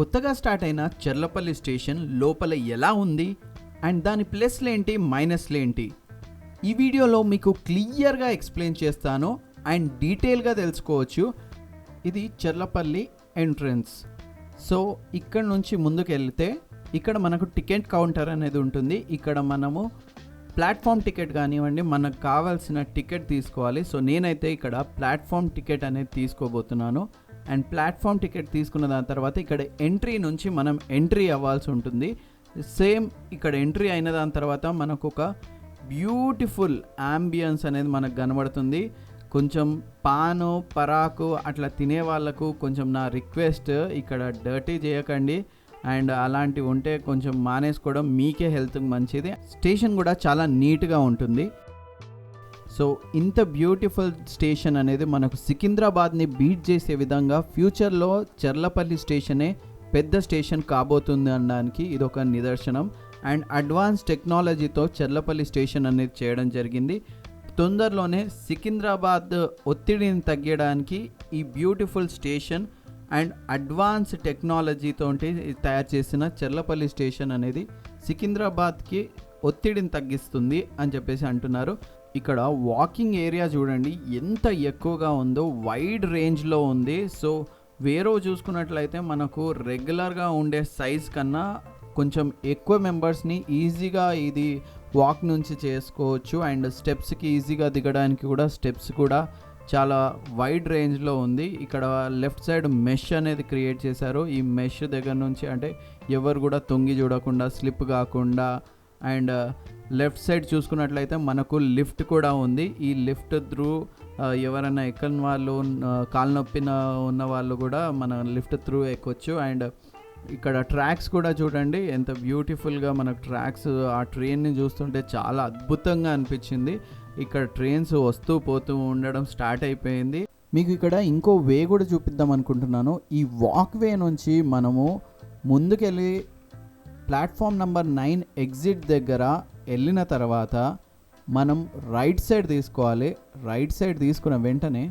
కొత్తగా స్టార్ట్ అయిన చెర్లపల్లి స్టేషన్ లోపల ఎలా ఉంది? అండ్ దాని ప్లస్లు ఏంటి మైనస్లు ఏంటి? ఈ వీడియోలో మీకు క్లియర్గా ఎక్స్ప్లెయిన్ చేస్తాను అండ్ డీటెయిల్గా తెలుసుకోవచ్చు. ఇది చెర్లపల్లి ఎంట్రన్స్. సో ఇక్కడ నుంచి ముందుకు వెళ్తే ఇక్కడ మనకు టికెట్ కౌంటర్ అనేది ఉంటుంది. ఇక్కడ మనము ప్లాట్ఫామ్ టికెట్ కానివ్వండి మనకు కావాల్సిన టికెట్ తీసుకోవాలి. సో నేనైతే ఇక్కడ ప్లాట్ఫామ్ టికెట్ అనేది తీసుకోబోతున్నాను. అండ్ ప్లాట్ఫామ్ టికెట్ తీసుకున్న దాని తర్వాత ఇక్కడ ఎంట్రీ నుంచి మనం ఎంట్రీ అవ్వాల్సి ఉంటుంది. సేమ్ ఇక్కడ ఎంట్రీ అయిన దాని తర్వాత మనకు ఒక బ్యూటిఫుల్ యాంబియన్స్ అనేది మనకు కనబడుతుంది. కొంచెం పాను పరాకు అట్లా తినే వాళ్ళకు కొంచెం నా రిక్వెస్ట్ ఇక్కడ డర్టీ చేయకండి. అండ్ అలాంటివి ఉంటే కొంచెం మానేసుకోవడం మీకే హెల్త్కి మంచిది. స్టేషన్ కూడా చాలా నీట్గా ఉంటుంది. సో ఇంత బ్యూటిఫుల్ స్టేషన్ అనేది మనకు సికింద్రాబాద్ని బీట్ చేసే విధంగా ఫ్యూచర్లో చెర్లపల్లి స్టేషనే పెద్ద స్టేషన్ కాబోతుంది అనడానికి ఇది ఒక నిదర్శనం. అండ్ అడ్వాన్స్ టెక్నాలజీతో చెర్లపల్లి స్టేషన్ అనేది చేయడం జరిగింది. తొందరలోనే సికింద్రాబాద్ ఒత్తిడిని తగ్గడానికి ఈ బ్యూటిఫుల్ స్టేషన్ అండ్ అడ్వాన్స్ టెక్నాలజీతో తయారు చేసిన చెర్లపల్లి స్టేషన్ అనేది సికింద్రాబాద్కి ఒత్తిడిని తగ్గిస్తుంది అని చెప్పేసి అంటున్నారు. ఇక్కడ వాకింగ్ ఏరియా చూడండి ఎంత ఎక్కువగా ఉందో వైడ్ రేంజ్లో ఉంది. సో వేరే చూసుకున్నట్లయితే మనకు రెగ్యులర్గా ఉండే సైజ్ కన్నా కొంచెం ఎక్కువ మెంబర్స్ని ఈజీగా ఇది వాక్ నుంచి చేసుకోవచ్చు. అండ్ స్టెప్స్కి ఈజీగా దిగడానికి కూడా స్టెప్స్ కూడా చాలా వైడ్ రేంజ్లో ఉంది. ఇక్కడ లెఫ్ట్ సైడ్ మెష్ అనేది క్రియేట్ చేశారు. ఈ మెష్ దగ్గర నుంచి అంటే ఎవరు కూడా తొంగి చూడకుండా స్లిప్ కాకుండా అండ్ uh, లెఫ్ట్ సైడ్ చూసుకున్నట్లయితే మనకు లిఫ్ట్ కూడా ఉంది. ఈ లిఫ్ట్ త్రూ uh, ఎవరైనా ఎక్కని వాళ్ళు uh, కాలు నొప్పిన ఉన్న వాళ్ళు కూడా మన లిఫ్ట్ త్రూ ఎక్కొచ్చు. అండ్ ఇక్కడ ట్రాక్స్ కూడా చూడండి. ఎంత బ్యూటిఫుల్గా మనకు ట్రాక్స్ ఆ ట్రైన్ని చూస్తుంటే చాలా అద్భుతంగా అనిపించింది. ఇక్కడ ట్రైన్స్ వస్తూ పోతూ ఉండడం స్టార్ట్ అయిపోయింది. మీకు ఇక్కడ ఇంకో వే కూడా చూపిద్దాం అనుకుంటున్నాను. ఈ వాక్ వే నుంచి మనము ముందుకెళ్ళి ప్లాట్ఫామ్ నెంబర్ నైన్ ఎగ్జిట్ దగ్గర వెళ్ళిన తర్వాత మనం రైట్ సైడ్ తీసుకోవాలి. రైట్ సైడ్ తీసుకున్న వెంటనే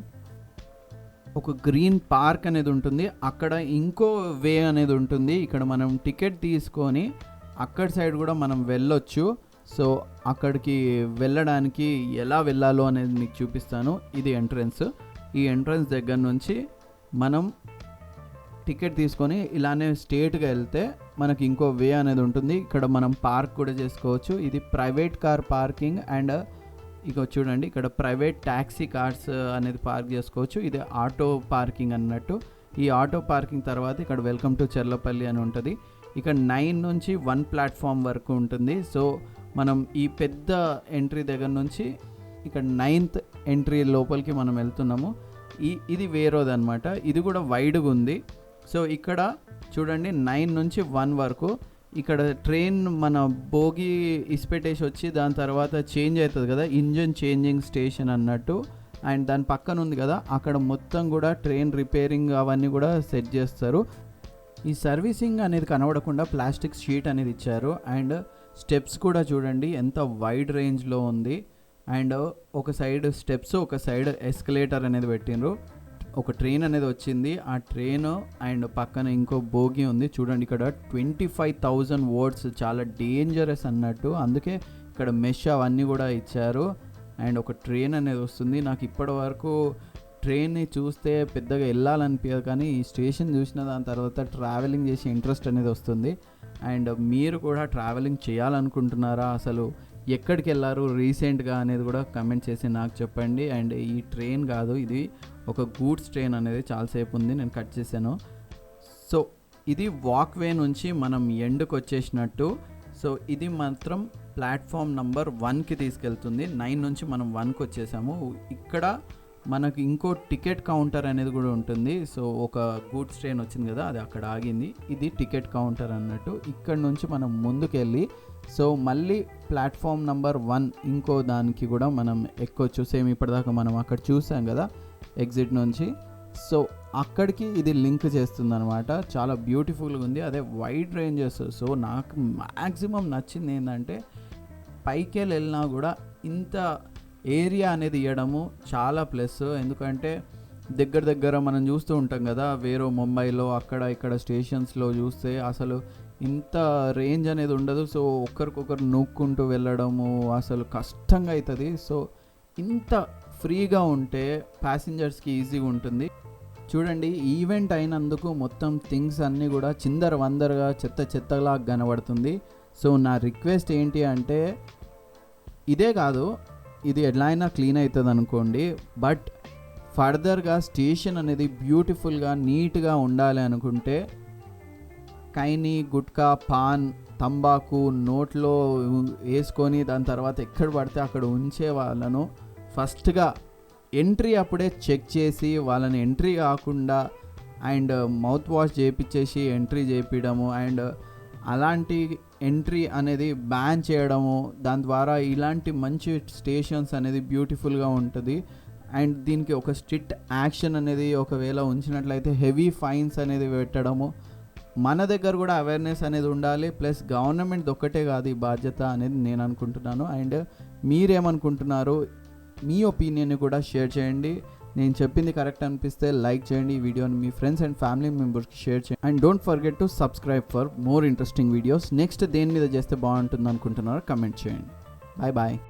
ఒక గ్రీన్ పార్క్ అనేది ఉంటుంది. అక్కడ ఇంకో వే అనేది ఉంటుంది. ఇక్కడ మనం టికెట్ తీసుకొని అక్కడ సైడ్ కూడా మనం వెళ్ళొచ్చు. సో అక్కడికి వెళ్ళడానికి ఎలా వెళ్ళాలో అనేది మీకు చూపిస్తాను. ఇది ఎంట్రన్స్. ఈ ఎంట్రన్స్ దగ్గర నుంచి మనం టికెట్ తీసుకొని ఇలానే స్టేట్గా వెళ్తే మనకి ఇంకో వే అనేది ఉంటుంది. ఇక్కడ మనం పార్క్ కూడా చేసుకోవచ్చు. ఇది ప్రైవేట్ కార్ పార్కింగ్ అండ్ ఇక చూడండి ఇక్కడ ప్రైవేట్ ట్యాక్సీ కార్స్ అనేది పార్క్ చేసుకోవచ్చు. ఇది ఆటో పార్కింగ్ అన్నట్టు. ఈ ఆటో పార్కింగ్ తర్వాత ఇక్కడ వెల్కమ్ టు చెర్లపల్లి అని ఉంటుంది. ఇక్కడ నైన్ నుంచి వన్ ప్లాట్ఫామ్ వరకు ఉంటుంది. సో మనం ఈ పెద్ద ఎంట్రీ దగ్గర నుంచి ఇక్కడ నైన్త్ ఎంట్రీ లోపలికి మనం వెళ్తున్నాము. ఈ ఇది వేరేది అనమాట ఇది కూడా వైడ్గా ఉంది. సో ఇక్కడ చూడండి నైన్ నుంచి వన్ వరకు ఇక్కడ ట్రైన్ మన బోగి ఇస్పెట్టేసి వచ్చి దాని తర్వాత చేంజ్ అవుతుంది కదా ఇంజన్ చేంజింగ్ స్టేషన్ అన్నట్టు. అండ్ దాని పక్కన ఉంది కదా అక్కడ మొత్తం కూడా ట్రైన్ రిపేరింగ్ అవన్నీ కూడా సెట్ చేస్తారు. ఈ సర్వీసింగ్ అనేది కనబడకుండా ప్లాస్టిక్ షీట్ అనేది ఇచ్చారు. అండ్ స్టెప్స్ కూడా చూడండి ఎంత వైడ్ రేంజ్లో ఉంది. అండ్ ఒక సైడ్ స్టెప్స్ ఒక సైడ్ ఎస్కలేటర్ అనేది పెట్టిండ్రు. ఒక ట్రైన్ అనేది వచ్చింది. ఆ ట్రైన్ అండ్ పక్కన ఇంకో బోగి ఉంది. చూడండి ఇక్కడ ట్వంటీ ఫైవ్ థౌజండ్ వర్డ్స్ చాలా డేంజరస్ అన్నట్టు. అందుకే ఇక్కడ మెష్ అవన్నీ కూడా ఇచ్చారు. అండ్ ఒక ట్రైన్ అనేది వస్తుంది. నాకు ఇప్పటి వరకు ట్రైన్ని చూస్తే పెద్దగా వెళ్ళాలనిపించదు కానీ ఈ స్టేషన్ చూసిన దాని తర్వాత ట్రావెలింగ్ చేసే ఇంట్రెస్ట్ అనేది వస్తుంది. అండ్ మీరు కూడా ట్రావెలింగ్ చేయాలనుకుంటున్నారా? అసలు ఎక్కడికి వెళ్ళారు రీసెంట్గా అనేది కూడా కమెంట్ చేసి నాకు చెప్పండి. అండ్ ఈ ట్రైన్ కాదు ఇది ఒక గూడ్స్ ట్రైన్ అనేది చాలాసేపు ఉంది నేను కట్ చేశాను. సో ఇది వాక్వే నుంచి మనం ఎండ్కి వచ్చేసినట్టు. సో ఇది మాత్రం ప్లాట్ఫామ్ నంబర్ వన్కి తీసుకెళ్తుంది. నైన్ నుంచి మనం వన్కి వచ్చేసాము. ఇక్కడ మనకి ఇంకో టికెట్ కౌంటర్ అనేది కూడా ఉంటుంది. సో ఒక గూడ్స్ ట్రైన్ వచ్చింది కదా అది అక్కడ ఆగింది. ఇది టికెట్ కౌంటర్ అన్నట్టు ఇక్కడ నుంచి మనం ముందుకెళ్ళి సో మళ్ళీ ప్లాట్ఫామ్ నంబర్ వన్ ఇంకో దానికి కూడా మనం ఎక్కొచ్చు. సేమ్ ఇప్పటిదాకా మనం అక్కడ చూసాం కదా ఎగ్జిట్ నుంచి. సో అక్కడికి ఇది లింక్ చేస్తుంది అనమాట చాలా బ్యూటిఫుల్గా ఉంది. అదే వైడ్ రేంజెస్. సో నాకు మ్యాక్సిమం నచ్చింది ఏంటంటే పైకి వెళ్ళినా కూడా ఇంత ఏరియా అనేది ఇవ్వడము చాలా ప్లస్. ఎందుకంటే దగ్గర దగ్గర మనం చూస్తూ ఉంటాం కదా వేరే ముంబైలో అక్కడ ఇక్కడ స్టేషన్స్లో చూస్తే అసలు ఇంత రేంజ్ అనేది ఉండదు. సో ఒకరికొకరు నూక్కుంటూ వెళ్ళడము అసలు కష్టంగా అవుతుంది సో ఇంత ఫ్రీగా ఉంటే ప్యాసింజర్స్కి ఈజీగా ఉంటుంది. చూడండి ఈవెంట్ అయినందుకు మొత్తం థింగ్స్ అన్నీ కూడా చిందర వందరగా చెత్త చెత్తలా కనబడుతుంది. సో నా రిక్వెస్ట్ ఏంటి అంటే ఇదే కాదు ఇది ఎలా అయినా క్లీన్ అవుతుంది అనుకోండి బట్ ఫర్దర్గా స్టేషన్ అనేది బ్యూటిఫుల్గా నీట్గా ఉండాలి అనుకుంటే కైని గుట్కా పాన్ తంబాకు నోట్లో వేసుకొని దాని తర్వాత ఎక్కడ పడితే అక్కడ ఉంచే వాళ్ళను ఫస్ట్గా ఎంట్రీ అప్పుడే చెక్ చేసి వాళ్ళని ఎంట్రీ కాకుండా అండ్ మౌత్ వాష్ చేయించేసి ఎంట్రీ చేపించడము అండ్ అలాంటి ఎంట్రీ అనేది బ్యాన్ చేయడము దాని ద్వారా ఇలాంటి మంచి స్టేషన్స్ అనేది బ్యూటిఫుల్గా ఉంటుంది. అండ్ దీనికి ఒక స్ట్రిక్ట్ యాక్షన్ అనేది ఒకవేళ ఉంచినట్లయితే హెవీ ఫైన్స్ అనేది పెట్టడము. మన దగ్గర కూడా అవేర్నెస్ అనేది ఉండాలి. ప్లస్ గవర్నమెంట్ ఒక్కటే కాదు ఈ బాధ్యత అనేది నేను అనుకుంటున్నాను. అండ్ మీరేమనుకుంటున్నారు మీ ఒపీనియన్ కూడా షేర్ చేయండి. నేను చెప్పింది కరెక్ట్ అనిపిస్తే లైక్ చేయండి ఈ వీడియోని మీ ఫ్రెండ్స్ అండ్ ఫ్యామిలీ మెంబర్స్కి షేర్ చేయండి. And don't forget to subscribe for more interesting videos next దేని మీద చేస్తే బాగుంటుంది అనుకుంటున్నారో కమెంట్ చేయండి. Bye bye